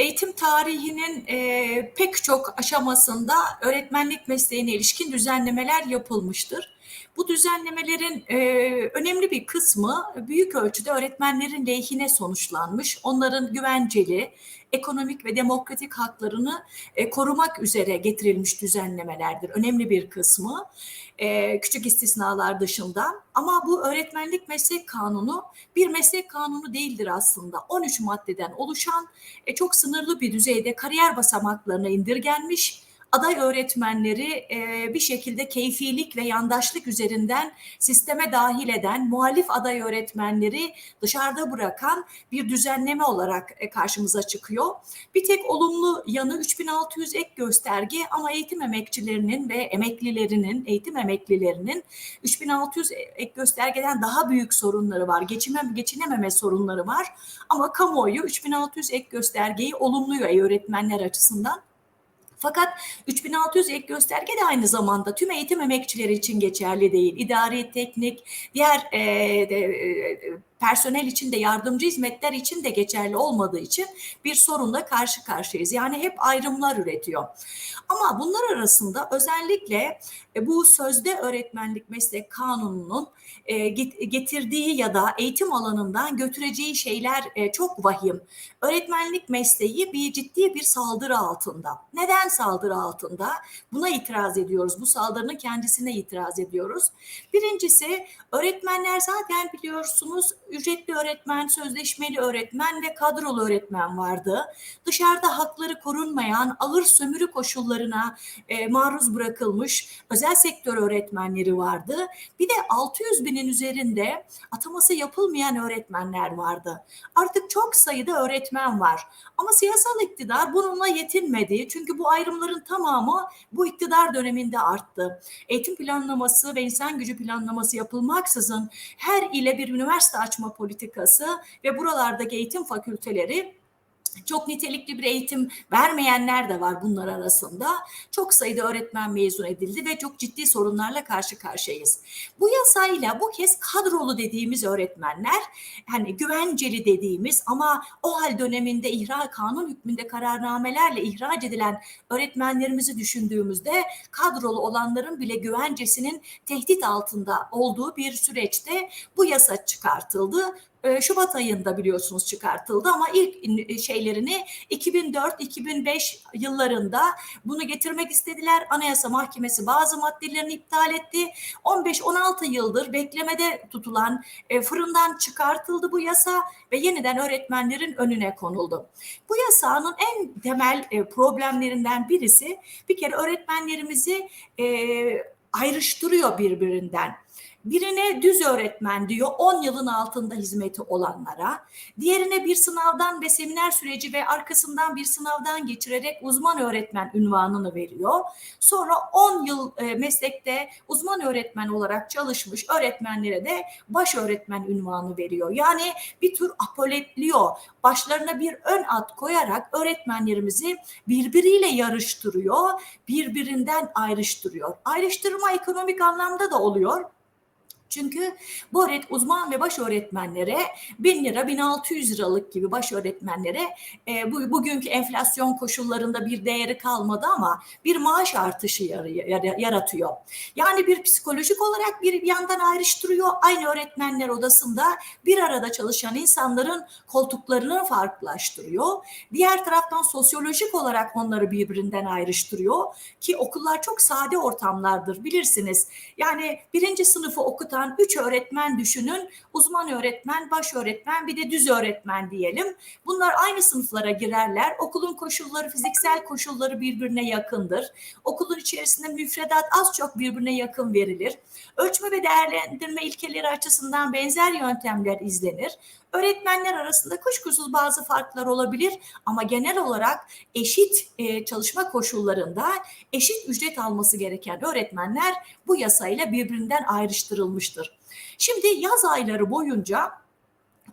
eğitim tarihinin e, pek çok aşamasında öğretmenlik mesleğine ilişkin düzenlemeler yapılmıştır. Bu düzenlemelerin e, önemli bir kısmı büyük ölçüde öğretmenlerin lehine sonuçlanmış. Onların güvenceli, ekonomik ve demokratik haklarını e, korumak üzere getirilmiş düzenlemelerdir. Önemli bir kısmı e, küçük istisnalar dışında. Ama bu öğretmenlik meslek kanunu bir meslek kanunu değildir aslında. 13 maddeden oluşan e, çok sınırlı bir düzeyde kariyer basamaklarına indirgenmiş aday öğretmenleri e, bir şekilde keyfilik ve yandaşlık üzerinden sisteme dahil eden muhalif aday öğretmenleri dışarıda bırakan bir düzenleme olarak e, karşımıza çıkıyor. Bir tek olumlu yanı 3600 ek gösterge ama eğitim emekçilerinin ve emeklilerinin, eğitim emeklilerinin 3600 ek göstergeden daha büyük sorunları var. Geçimem, geçinememe sorunları var. Ama kamuoyu 3600 ek göstergeyi olumluyor öğretmenler açısından. Fakat 3600 ek gösterge de aynı zamanda tüm eğitim emekçileri için geçerli değil. İdari, teknik, diğer e, de, e, personel için de yardımcı hizmetler için de geçerli olmadığı için bir sorunla karşı karşıyayız. Yani hep ayrımlar üretiyor. Ama bunlar arasında özellikle e, bu sözde öğretmenlik meslek kanununun e, getirdiği ya da eğitim alanından götüreceği şeyler e, çok vahim. Öğretmenlik mesleği bir ciddi bir saldırı altında. Neden saldırı altında? Buna itiraz ediyoruz. Bu saldırının kendisine itiraz ediyoruz. Birincisi öğretmenler zaten biliyorsunuz ücretli öğretmen, sözleşmeli öğretmen ve kadrolu öğretmen vardı. Dışarıda hakları korunmayan ağır sömürü koşullarına e, maruz bırakılmış özel sektör öğretmenleri vardı. Bir de 600 binin üzerinde ataması yapılmayan öğretmenler vardı. Artık çok sayıda öğretmen var. Ama siyasal iktidar bununla yetinmedi. Çünkü bu ayrımların tamamı bu iktidar döneminde arttı. Eğitim planlaması ve insan gücü planlaması yapılmaksızın her ile bir üniversite açma politikası ve buralardaki eğitim fakülteleri çok nitelikli bir eğitim vermeyenler de var bunlar arasında. Çok sayıda öğretmen mezun edildi ve çok ciddi sorunlarla karşı karşıyayız. Bu yasayla bu kez kadrolu dediğimiz öğretmenler, hani güvenceli dediğimiz ama o hal döneminde ihra kanun hükmünde kararnamelerle ihraç edilen öğretmenlerimizi düşündüğümüzde kadrolu olanların bile güvencesinin tehdit altında olduğu bir süreçte bu yasa çıkartıldı ee, Şubat ayında biliyorsunuz çıkartıldı ama ilk e, şeylerini 2004-2005 yıllarında bunu getirmek istediler. Anayasa Mahkemesi bazı maddelerini iptal etti. 15-16 yıldır beklemede tutulan e, fırından çıkartıldı bu yasa ve yeniden öğretmenlerin önüne konuldu. Bu yasanın en temel e, problemlerinden birisi bir kere öğretmenlerimizi ayrıştırıyor birbirinden. Birine düz öğretmen diyor 10 yılın altında hizmeti olanlara. Diğerine bir sınavdan ve seminer süreci ve arkasından bir sınavdan geçirerek uzman öğretmen ünvanını veriyor. Sonra 10 yıl e, meslekte uzman öğretmen olarak çalışmış öğretmenlere de baş öğretmen ünvanı veriyor. Yani bir tür apoletliyor. Başlarına bir ön at koyarak öğretmenlerimizi birbiriyle yarıştırıyor, birbirinden ayrıştırıyor. Ayrıştırma ekonomik anlamda da oluyor. Çünkü bu öğret uzman ve baş öğretmenlere 1000 lira 1600 liralık gibi baş öğretmenlere e, bu, bugünkü enflasyon koşullarında bir değeri kalmadı ama bir maaş artışı yar, yar, yaratıyor. Yani bir psikolojik olarak bir yandan ayrıştırıyor. Aynı öğretmenler odasında bir arada çalışan insanların koltuklarını farklılaştırıyor. Diğer taraftan sosyolojik olarak onları birbirinden ayrıştırıyor ki okullar çok sade ortamlardır bilirsiniz. Yani birinci sınıfı okutan okutan üç öğretmen düşünün. Uzman öğretmen, baş öğretmen bir de düz öğretmen diyelim. Bunlar aynı sınıflara girerler. Okulun koşulları, fiziksel koşulları birbirine yakındır. Okulun içerisinde müfredat az çok birbirine yakın verilir. Ölçme ve değerlendirme ilkeleri açısından benzer yöntemler izlenir. Öğretmenler arasında kuşkusuz bazı farklar olabilir ama genel olarak eşit e, çalışma koşullarında eşit ücret alması gereken öğretmenler bu yasayla birbirinden ayrıştırılmıştır. Şimdi yaz ayları boyunca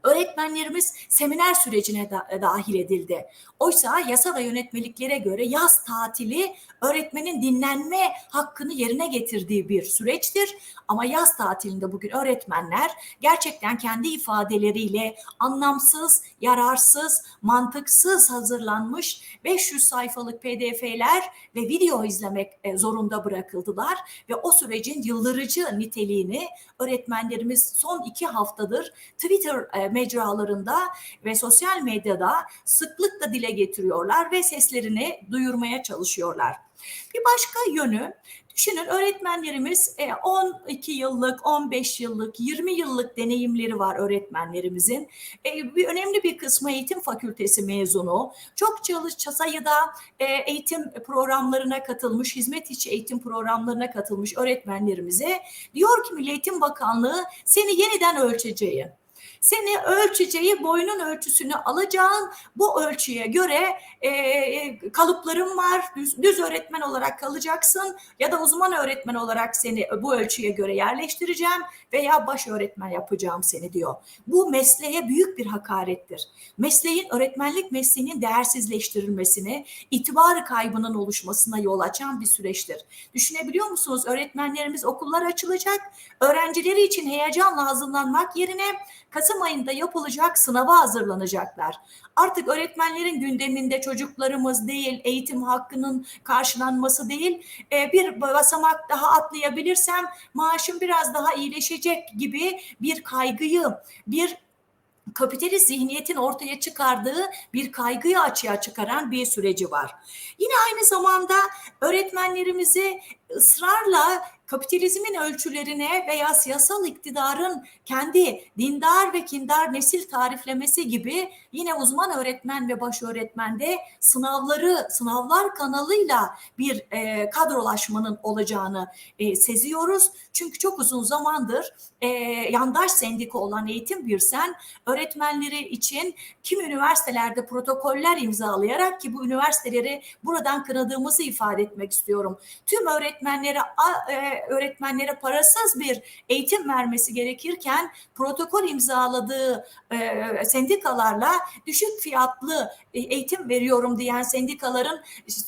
Öğretmenlerimiz seminer sürecine da, dahil edildi. Oysa yasa ve yönetmeliklere göre yaz tatili öğretmenin dinlenme hakkını yerine getirdiği bir süreçtir. Ama yaz tatilinde bugün öğretmenler gerçekten kendi ifadeleriyle anlamsız, yararsız, mantıksız hazırlanmış 500 sayfalık PDF'ler ve video izlemek e, zorunda bırakıldılar ve o sürecin yıldırıcı niteliğini öğretmenlerimiz son iki haftadır Twitter e, mecralarında ve sosyal medyada sıklıkla dile getiriyorlar ve seslerini duyurmaya çalışıyorlar. Bir başka yönü Düşünün öğretmenlerimiz 12 e, yıllık, 15 yıllık, 20 yıllık deneyimleri var öğretmenlerimizin. E, bir önemli bir kısmı eğitim fakültesi mezunu. Çok çalış sayıda e, eğitim programlarına katılmış, hizmet içi eğitim programlarına katılmış öğretmenlerimize diyor ki Milli Eğitim Bakanlığı seni yeniden ölçeceği seni ölçeceği boyunun ölçüsünü alacağın bu ölçüye göre e, e, kalıplarım var. Düz, düz öğretmen olarak kalacaksın ya da uzman öğretmen olarak seni bu ölçüye göre yerleştireceğim veya baş öğretmen yapacağım seni diyor. Bu mesleğe büyük bir hakarettir. Mesleğin öğretmenlik mesleğinin değersizleştirilmesine, itibarı kaybının oluşmasına yol açan bir süreçtir. Düşünebiliyor musunuz? Öğretmenlerimiz okullar açılacak. Öğrencileri için heyecanla hazırlanmak yerine Kasım ayında yapılacak sınava hazırlanacaklar. Artık öğretmenlerin gündeminde çocuklarımız değil, eğitim hakkının karşılanması değil, e, bir basamak daha atlayabilirsem maaşım biraz daha iyileşecek gibi bir kaygıyı, bir kapitalist zihniyetin ortaya çıkardığı bir kaygıyı açığa çıkaran bir süreci var. Yine aynı zamanda öğretmenlerimizi ısrarla kapitalizmin ölçülerine veya siyasal iktidarın kendi dindar ve kindar nesil tariflemesi gibi yine uzman öğretmen ve baş öğretmende sınavları, sınavlar kanalıyla bir e, kadrolaşmanın olacağını e, seziyoruz. Çünkü çok uzun zamandır e, yandaş sendika olan Eğitim Birsen öğretmenleri için kim üniversitelerde protokoller imzalayarak ki bu üniversiteleri buradan kınadığımızı ifade etmek istiyorum. Tüm öğretmenlere e, öğretmenlere parasız bir eğitim vermesi gerekirken protokol imzaladığı e, sendikalarla düşük fiyatlı e, eğitim veriyorum diyen sendikaların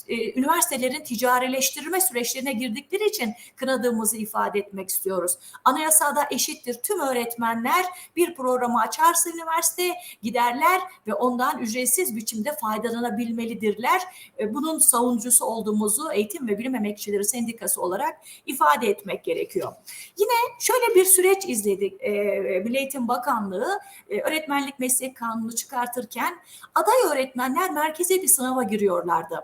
e, üniversitelerin ticarileştirme süreçlerine girdikleri için kınadığımızı ifade etmek istiyoruz. Anayasada eşittir tüm öğretmenler bir programı açarsa üniversite giderler ve ondan ücretsiz biçimde faydalanabilmelidirler. E, bunun savunucusu olduğumuzu Eğitim ve Bilim Emekçileri Sendikası olarak ifade etmek gerekiyor. Yine şöyle bir süreç izledik. E, Eğitim Bakanlığı e, öğretmenlik meslek kanunu çıkartırken aday öğretmenler merkeze bir sınava giriyorlardı.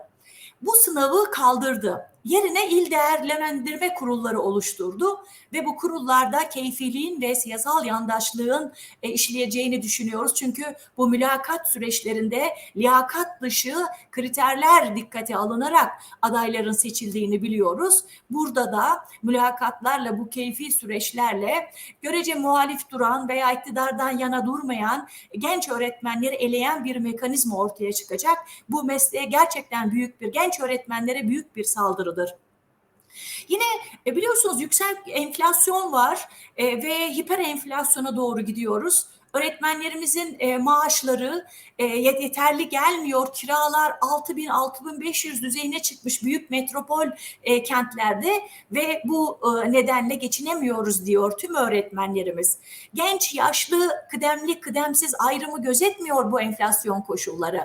Bu sınavı kaldırdı yerine il değerlendirme kurulları oluşturdu ve bu kurullarda keyfiliğin ve siyasal yandaşlığın e, işleyeceğini düşünüyoruz. Çünkü bu mülakat süreçlerinde liyakat dışı kriterler dikkate alınarak adayların seçildiğini biliyoruz. Burada da mülakatlarla bu keyfi süreçlerle görece muhalif duran veya iktidardan yana durmayan genç öğretmenleri eleyen bir mekanizma ortaya çıkacak. Bu mesleğe gerçekten büyük bir genç öğretmenlere büyük bir saldırı alakalıdır. Yine e, biliyorsunuz yüksek enflasyon var e, ve hiper enflasyona doğru gidiyoruz. Öğretmenlerimizin e, maaşları e, yeterli gelmiyor. Kiralar 6000 6500 düzeyine çıkmış büyük metropol e, kentlerde ve bu e, nedenle geçinemiyoruz diyor tüm öğretmenlerimiz. Genç, yaşlı, kıdemli, kıdemsiz ayrımı gözetmiyor bu enflasyon koşulları.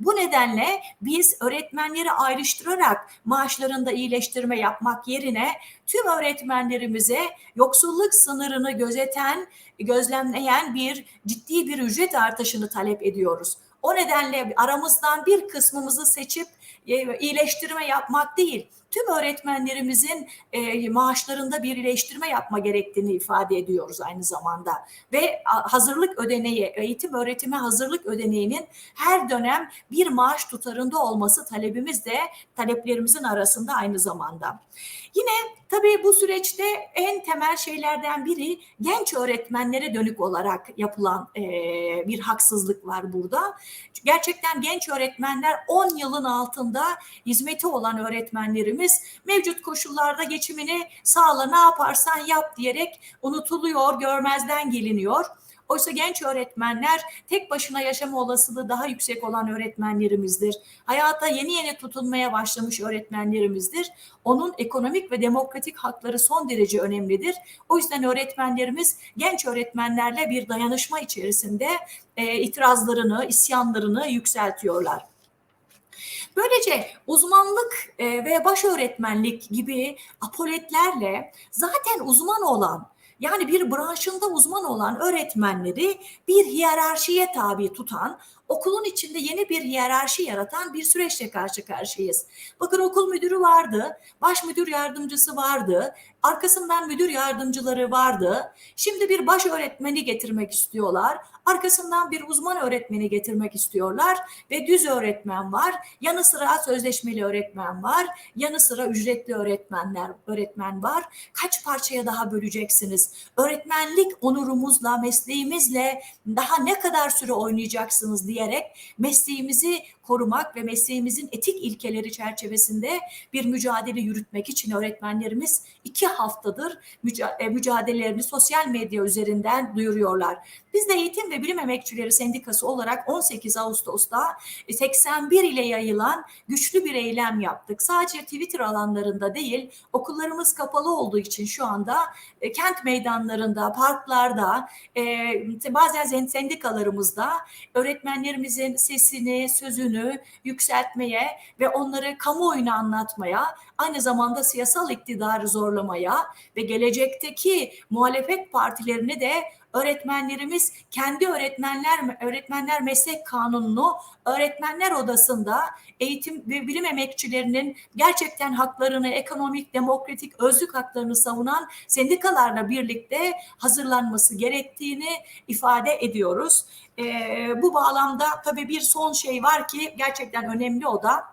Bu nedenle biz öğretmenleri ayrıştırarak maaşlarında iyileştirme yapmak yerine tüm öğretmenlerimize yoksulluk sınırını gözeten, gözlemleyen bir ciddi bir ücret artışını talep ediyoruz. O nedenle aramızdan bir kısmımızı seçip iyileştirme yapmak değil, tüm öğretmenlerimizin e, maaşlarında bir iyileştirme yapma gerektiğini ifade ediyoruz aynı zamanda. Ve hazırlık ödeneği, eğitim öğretime hazırlık ödeneğinin her dönem bir maaş tutarında olması talebimiz de taleplerimizin arasında aynı zamanda. Yine tabii bu süreçte en temel şeylerden biri genç öğretmenlere dönük olarak yapılan e, bir haksızlık var burada. Gerçekten genç öğretmenler 10 yılın altında hizmeti olan öğretmenlerimiz mevcut koşullarda geçimini sağla ne yaparsan yap diyerek unutuluyor, görmezden geliniyor. Oysa genç öğretmenler tek başına yaşama olasılığı daha yüksek olan öğretmenlerimizdir. Hayata yeni yeni tutunmaya başlamış öğretmenlerimizdir. Onun ekonomik ve demokratik hakları son derece önemlidir. O yüzden öğretmenlerimiz genç öğretmenlerle bir dayanışma içerisinde e, itirazlarını, isyanlarını yükseltiyorlar. Böylece uzmanlık e, ve baş öğretmenlik gibi apoletlerle zaten uzman olan yani bir branşında uzman olan öğretmenleri bir hiyerarşiye tabi tutan, okulun içinde yeni bir hiyerarşi yaratan bir süreçle karşı karşıyayız. Bakın okul müdürü vardı, baş müdür yardımcısı vardı, arkasından müdür yardımcıları vardı. Şimdi bir baş öğretmeni getirmek istiyorlar. Arkasından bir uzman öğretmeni getirmek istiyorlar ve düz öğretmen var. Yanı sıra sözleşmeli öğretmen var. Yanı sıra ücretli öğretmenler öğretmen var. Kaç parçaya daha böleceksiniz? Öğretmenlik onurumuzla, mesleğimizle daha ne kadar süre oynayacaksınız diyerek mesleğimizi korumak ve mesleğimizin etik ilkeleri çerçevesinde bir mücadele yürütmek için öğretmenlerimiz iki haftadır e, mücadelelerini sosyal medya üzerinden duyuruyorlar. Biz de Eğitim ve Bilim Emekçileri Sendikası olarak 18 Ağustos'ta 81 ile yayılan güçlü bir eylem yaptık. Sadece Twitter alanlarında değil, okullarımız kapalı olduğu için şu anda e, kent meydanlarında, parklarda, e, bazen sendikalarımızda öğretmenlerimizin sesini, sözünü yükseltmeye ve onları kamuoyuna anlatmaya, aynı zamanda siyasal iktidarı zorlamaya ve gelecekteki muhalefet partilerini de öğretmenlerimiz kendi öğretmenler öğretmenler meslek kanununu öğretmenler odasında eğitim ve bilim emekçilerinin gerçekten haklarını, ekonomik, demokratik, özlük haklarını savunan sendikalarla birlikte hazırlanması gerektiğini ifade ediyoruz. E, bu bağlamda tabii bir son şey var ki gerçekten önemli o da.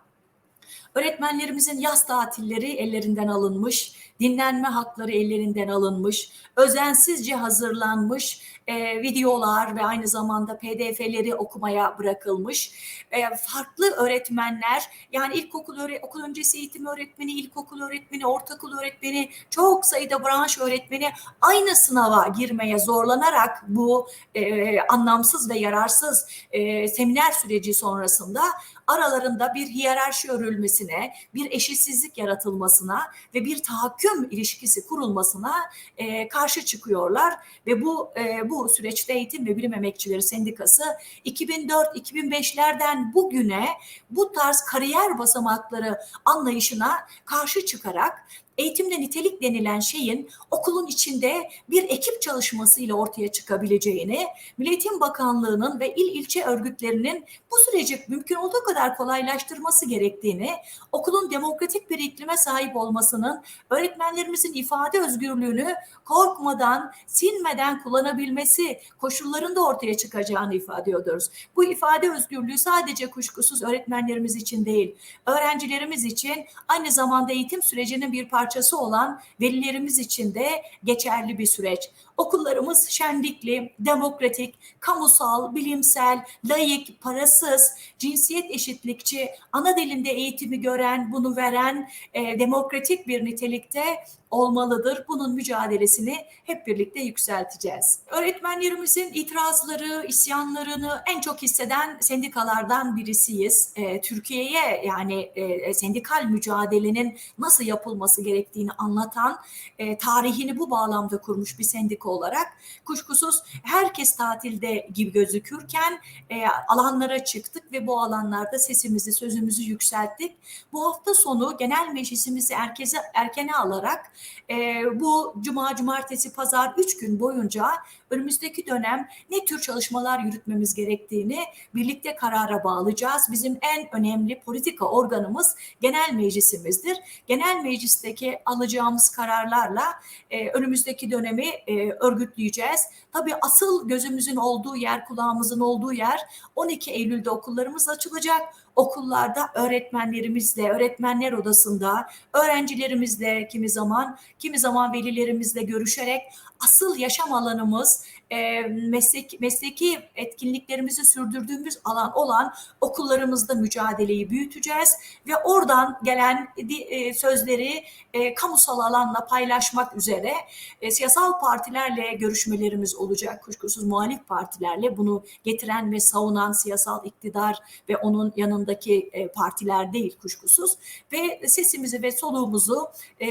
Öğretmenlerimizin yaz tatilleri ellerinden alınmış dinlenme hakları ellerinden alınmış, özensizce hazırlanmış e, videolar ve aynı zamanda pdf'leri okumaya bırakılmış. E, farklı öğretmenler yani ilkokul okul öncesi eğitim öğretmeni, ilkokul öğretmeni, ortaokul öğretmeni, çok sayıda branş öğretmeni aynı sınava girmeye zorlanarak bu e, anlamsız ve yararsız e, seminer süreci sonrasında aralarında bir hiyerarşi örülmesine, bir eşitsizlik yaratılmasına ve bir tahakküm ilişkisi kurulmasına e, karşı çıkıyorlar. Ve bu e, bu süreçte Eğitim ve Bilim Emekçileri Sendikası 2004-2005'lerden bugüne bu tarz kariyer basamakları anlayışına karşı çıkarak eğitimde nitelik denilen şeyin okulun içinde bir ekip çalışmasıyla ortaya çıkabileceğini, Milli Eğitim Bakanlığı'nın ve il ilçe örgütlerinin bu süreci mümkün olduğu kadar kolaylaştırması gerektiğini, okulun demokratik bir iklime sahip olmasının öğretmenlerimizin ifade özgürlüğünü korkmadan, sinmeden kullanabilmesi koşullarında ortaya çıkacağını ifade ediyoruz. Bu ifade özgürlüğü sadece kuşkusuz öğretmenlerimiz için değil, öğrencilerimiz için aynı zamanda eğitim sürecinin bir parçası parçası olan velilerimiz için de geçerli bir süreç. Okullarımız şenlikli, demokratik, kamusal, bilimsel, layık, parasız, cinsiyet eşitlikçi, ana dilinde eğitimi gören, bunu veren e, demokratik bir nitelikte olmalıdır. Bunun mücadelesini hep birlikte yükselteceğiz. Öğretmenlerimizin itirazları, isyanlarını en çok hisseden sendikalardan birisiyiz. E, Türkiye'ye yani e, sendikal mücadelenin nasıl yapılması gerektiğini anlatan, e, tarihini bu bağlamda kurmuş bir sendika olarak kuşkusuz herkes tatilde gibi gözükürken e, alanlara çıktık ve bu alanlarda sesimizi, sözümüzü yükselttik. Bu hafta sonu genel meclisimizi erkeze, erkene alarak e, bu cuma, cumartesi, pazar üç gün boyunca önümüzdeki dönem ne tür çalışmalar yürütmemiz gerektiğini birlikte karara bağlayacağız. Bizim en önemli politika organımız genel meclisimizdir. Genel meclisteki alacağımız kararlarla e, önümüzdeki dönemi e, örgütleyeceğiz. Tabii asıl gözümüzün olduğu yer, kulağımızın olduğu yer 12 Eylül'de okullarımız açılacak okullarda öğretmenlerimizle, öğretmenler odasında, öğrencilerimizle kimi zaman, kimi zaman velilerimizle görüşerek asıl yaşam alanımız e, meslek mesleki etkinliklerimizi sürdürdüğümüz alan olan okullarımızda mücadeleyi büyüteceğiz ve oradan gelen e, sözleri e, kamusal alanla paylaşmak üzere e, siyasal partilerle görüşmelerimiz olacak. Kuşkusuz muhalif partilerle bunu getiren ve savunan siyasal iktidar ve onun yanındaki e, partiler değil kuşkusuz ve sesimizi ve soluğumuzu e,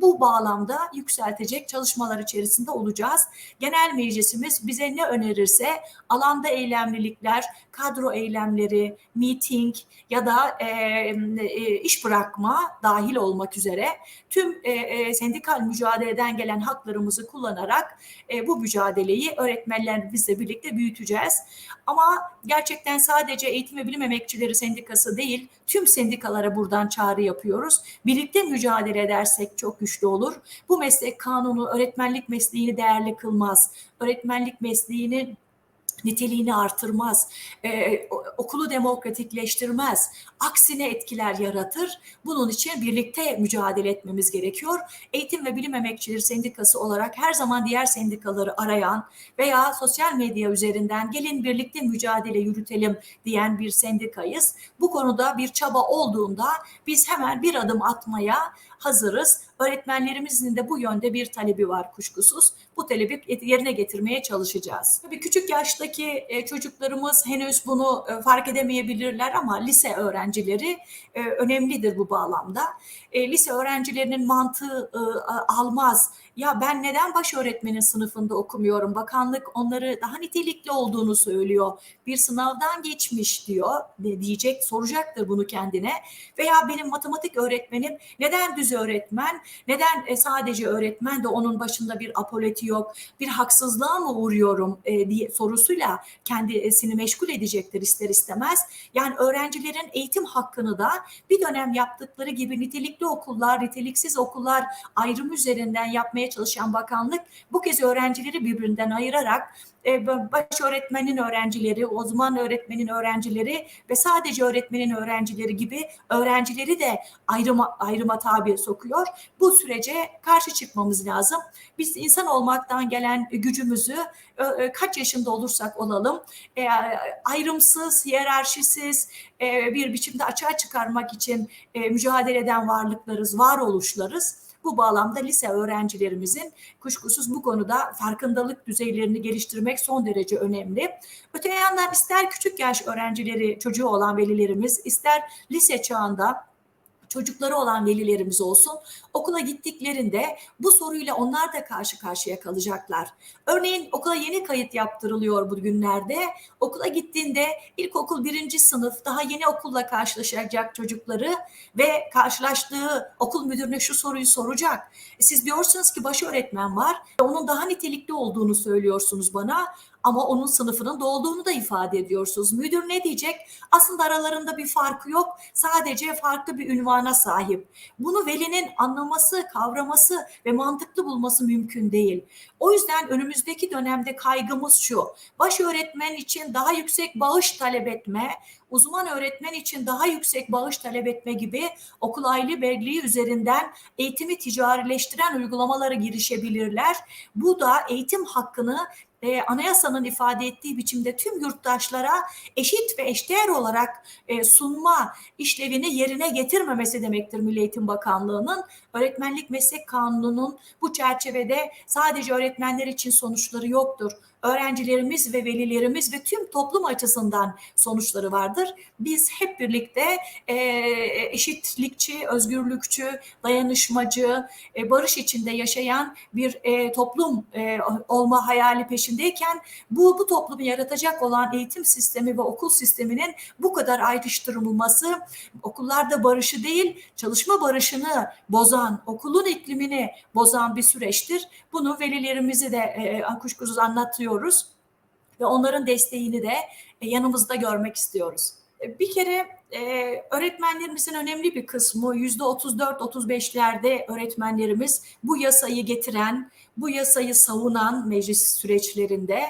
bu bağlamda yükseltecek çalışmalar içerisinde olacağız. Genel meclisimiz bize ne önerirse alanda eylemlilikler, kadro eylemleri, meeting ya da e, e, iş bırakma dahil olmak üzere tüm e, e, sendikal mücadeleden gelen haklarımızı kullanarak e, bu mücadeleyi öğretmenlerimizle birlikte büyüteceğiz. Ama gerçekten sadece Eğitim ve Bilim Emekçileri Sendikası değil, tüm sendikalara buradan çağrı yapıyoruz. Birlikte mücadele edersek çok güçlü olur. Bu meslek kanunu öğretmenlik mesleğini değerli kılmaz. Öğretmenlik mesleğini niteliğini artırmaz, ee, okulu demokratikleştirmez, aksine etkiler yaratır. Bunun için birlikte mücadele etmemiz gerekiyor. Eğitim ve Bilim Emekçileri Sendikası olarak her zaman diğer sendikaları arayan veya sosyal medya üzerinden gelin birlikte mücadele yürütelim diyen bir sendikayız. Bu konuda bir çaba olduğunda biz hemen bir adım atmaya hazırız. Öğretmenlerimizin de bu yönde bir talebi var kuşkusuz. Bu talebi yerine getirmeye çalışacağız. Tabii küçük yaştaki e, çocuklarımız henüz bunu e, fark edemeyebilirler ama lise öğrencileri e, önemlidir bu bağlamda. Lise öğrencilerinin mantığı almaz. Ya ben neden baş öğretmenin sınıfında okumuyorum? Bakanlık onları daha nitelikli olduğunu söylüyor. Bir sınavdan geçmiş diyor diyecek, soracaktır bunu kendine. Veya benim matematik öğretmenim neden düz öğretmen? Neden e, sadece öğretmen de onun başında bir apoleti yok? Bir haksızlığa mı uğruyorum e, diye sorusuyla kendisini meşgul edecektir ister istemez. Yani öğrencilerin eğitim hakkını da bir dönem yaptıkları gibi nitelikli okullar, niteliksiz okullar ayrım üzerinden yapmaya çalışan bakanlık bu kez öğrencileri birbirinden ayırarak e, baş öğretmenin öğrencileri, uzman öğretmenin öğrencileri ve sadece öğretmenin öğrencileri gibi öğrencileri de ayrıma, ayrıma tabi sokuyor. Bu sürece karşı çıkmamız lazım. Biz insan olmaktan gelen gücümüzü kaç yaşında olursak olalım e, ayrımsız, hiyerarşisiz bir biçimde açığa çıkarmak için mücadele eden varlıklarız, varoluşlarız bu bağlamda lise öğrencilerimizin kuşkusuz bu konuda farkındalık düzeylerini geliştirmek son derece önemli. Öte yandan ister küçük yaş öğrencileri çocuğu olan velilerimiz ister lise çağında çocukları olan velilerimiz olsun okula gittiklerinde bu soruyla onlar da karşı karşıya kalacaklar. Örneğin okula yeni kayıt yaptırılıyor bugünlerde. Okula gittiğinde ilkokul birinci sınıf daha yeni okulla karşılaşacak çocukları ve karşılaştığı okul müdürüne şu soruyu soracak. E, siz diyorsunuz ki baş öğretmen var. Onun daha nitelikli olduğunu söylüyorsunuz bana ama onun sınıfının dolduğunu da ifade ediyorsunuz. Müdür ne diyecek? Aslında aralarında bir farkı yok. Sadece farklı bir ünvana sahip. Bunu velinin anlaması, kavraması ve mantıklı bulması mümkün değil. O yüzden önümüzdeki dönemde kaygımız şu. Baş öğretmen için daha yüksek bağış talep etme, uzman öğretmen için daha yüksek bağış talep etme gibi okul aile birliği üzerinden eğitimi ticarileştiren uygulamalara girişebilirler. Bu da eğitim hakkını e, anayasanın ifade ettiği biçimde tüm yurttaşlara eşit ve eşdeğer olarak e, sunma işlevini yerine getirmemesi demektir Milli Eğitim Bakanlığı'nın. Öğretmenlik Meslek Kanunu'nun bu çerçevede sadece öğretmenler için sonuçları yoktur öğrencilerimiz ve velilerimiz ve tüm toplum açısından sonuçları vardır. Biz hep birlikte e, eşitlikçi, özgürlükçü, dayanışmacı, e, barış içinde yaşayan bir e, toplum e, olma hayali peşindeyken bu bu toplumu yaratacak olan eğitim sistemi ve okul sisteminin bu kadar ayrıştırılması okullarda barışı değil çalışma barışını bozan, okulun iklimini bozan bir süreçtir. Bunu velilerimizi de e, kuşkusuz anlatıyor istiyoruz ve onların desteğini de e, yanımızda görmek istiyoruz. E, bir kere e, öğretmenlerimizin önemli bir kısmı yüzde 34-35'lerde öğretmenlerimiz bu yasayı getiren, bu yasayı savunan meclis süreçlerinde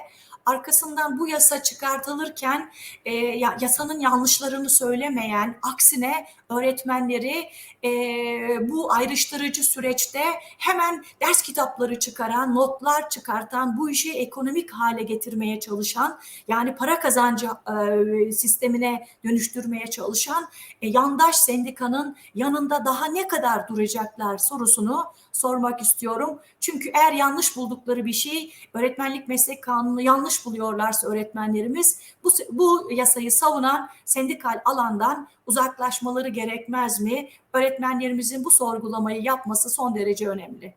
arkasından bu yasa çıkartılırken e, ya, yasanın yanlışlarını söylemeyen, aksine öğretmenleri e, bu ayrıştırıcı süreçte hemen ders kitapları çıkaran, notlar çıkartan, bu işi ekonomik hale getirmeye çalışan, yani para kazancı e, sistemine dönüştürmeye çalışan e, yandaş sendikanın yanında daha ne kadar duracaklar sorusunu sormak istiyorum. Çünkü eğer yanlış buldukları bir şey, öğretmenlik meslek kanunu yanlış buluyorlarsa öğretmenlerimiz bu, bu yasayı savunan sendikal alandan uzaklaşmaları gerekmez mi? Öğretmenlerimizin bu sorgulamayı yapması son derece önemli.